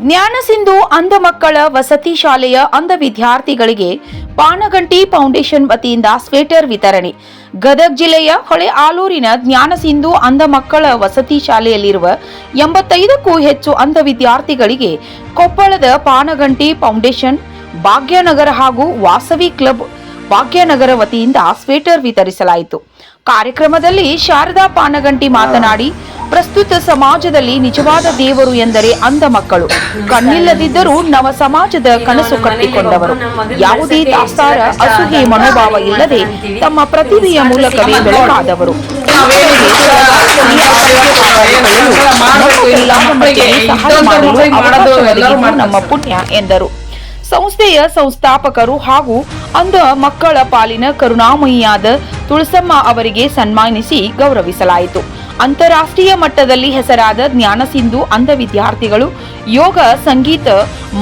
ಜ್ಞಾನಸಿಂಧು ಅಂಧ ಮಕ್ಕಳ ವಸತಿ ಶಾಲೆಯ ಅಂಧ ವಿದ್ಯಾರ್ಥಿಗಳಿಗೆ ಪಾನಗಂಟಿ ಫೌಂಡೇಶನ್ ವತಿಯಿಂದ ಸ್ವೆಟರ್ ವಿತರಣೆ. ಗದಗ ಜಿಲ್ಲೆಯ ಹೊಳೆ ಆಲೂರಿನ ಜ್ಞಾನಸಿಂಧು ಅಂಧ ಮಕ್ಕಳ ವಸತಿ ಶಾಲೆಯಲ್ಲಿರುವ ಎಂಬತ್ತೈದಕ್ಕೂ ಹೆಚ್ಚು ಅಂಧ ವಿದ್ಯಾರ್ಥಿಗಳಿಗೆ ಕೊಪ್ಪಳದ ಪಾನಗಂಟಿ ಫೌಂಡೇಶನ್, ಭಾಗ್ಯನಗರ ಹಾಗೂ ವಾಸವಿ ಕ್ಲಬ್ ಭಾಗ್ಯನಗರ ವತಿಯಿಂದ ಸ್ವೇಟರ್ ವಿತರಿಸಲಾಯಿತು. ಕಾರ್ಯಕ್ರಮದಲ್ಲಿ ಶಾರದಾ ಪಾನಗಂಟಿ ಮಾತನಾಡಿ, ಪ್ರಸ್ತುತ ಸಮಾಜದಲ್ಲಿ ನಿಜವಾದ ದೇವರು ಎಂದರೆ ಅಂಧ ಮಕ್ಕಳು. ಕಣ್ಣಿಲ್ಲದಿದ್ದರೂ ನವ ಸಮಾಜದ ಕನಸು ಕಟ್ಟಿಕೊಂಡವರು. ಯಾವುದೇ ದಾಸ್ತಾರ ಅಸೂಹೆ ಮನೋಭಾವ ಇಲ್ಲದೆ ತಮ್ಮ ಪ್ರತಿಭೆಯ ಮೂಲಕವೇ ಬೆಳಕಾದವರು. ನಮ್ಮ ಪುಣ್ಯ ಎಂದರು. ಸಂಸ್ಥೆಯ ಸಂಸ್ಥಾಪಕರು ಹಾಗೂ ಅಂಧ ಮಕ್ಕಳ ಪಾಲಿನ ಕರುಣಾಮಯಿಯಾದ ತುಳಸಮ್ಮ ಅವರಿಗೆ ಸನ್ಮಾನಿಸಿ ಗೌರವಿಸಲಾಯಿತು. ಅಂತಾರಾಷ್ಟ್ರೀಯ ಮಟ್ಟದಲ್ಲಿ ಹೆಸರಾದ ಜ್ಞಾನಸಿಂಧು ಅಂಧ ವಿದ್ಯಾರ್ಥಿಗಳು, ಯೋಗ, ಸಂಗೀತ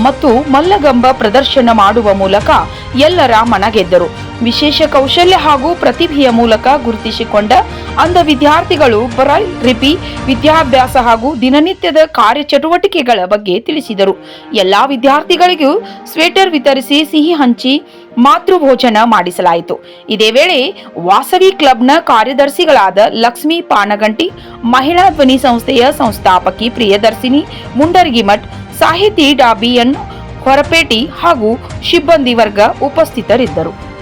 ಮತ್ತು ಮಲ್ಲಗಂಬ ಪ್ರದರ್ಶನ ಮಾಡುವ ಮೂಲಕ ಎಲ್ಲರ ಮನಗೆದ್ದರು. ವಿಶೇಷ ಕೌಶಲ್ಯ ಹಾಗೂ ಪ್ರತಿಭೆಯ ಮೂಲಕ ಗುರುತಿಸಿಕೊಂಡ ಅಂಧ ವಿದ್ಯಾರ್ಥಿಗಳು ಬರಲ್ ರಿಪಿ, ವಿದ್ಯಾಭ್ಯಾಸ ಹಾಗೂ ದಿನನಿತ್ಯದ ಕಾರ್ಯಚಟುವಟಿಕೆಗಳ ಬಗ್ಗೆ ತಿಳಿಸಿದರು. ಎಲ್ಲಾ ವಿದ್ಯಾರ್ಥಿಗಳಿಗೂ ಸ್ವೆಟರ್ ವಿತರಿಸಿ ಸಿಹಿ ಹಂಚಿ ಮಾತೃಭೋಜನ ಮಾಡಿಸಲಾಯಿತು. ಇದೇ ವೇಳೆ ವಾಸವಿ ಕ್ಲಬ್ನ ಕಾರ್ಯದರ್ಶಿಗಳಾದ ಲಕ್ಷ್ಮೀ ಪಾನಗಂಟಿ, ಮಹಿಳಾ ಧ್ವನಿ ಸಂಸ್ಥೆಯ ಸಂಸ್ಥಾಪಕಿ ಪ್ರಿಯದರ್ಶಿನಿ ಮುಂಡರಗಿಮಠ್ ಸಾಹಿತಿ ಡಾಬಿಯನ್ ಹೊರಪೇಟಿ ಹಾಗೂ ಸಿಬ್ಬಂದಿ ವರ್ಗ ಉಪಸ್ಥಿತರಿದ್ದರು.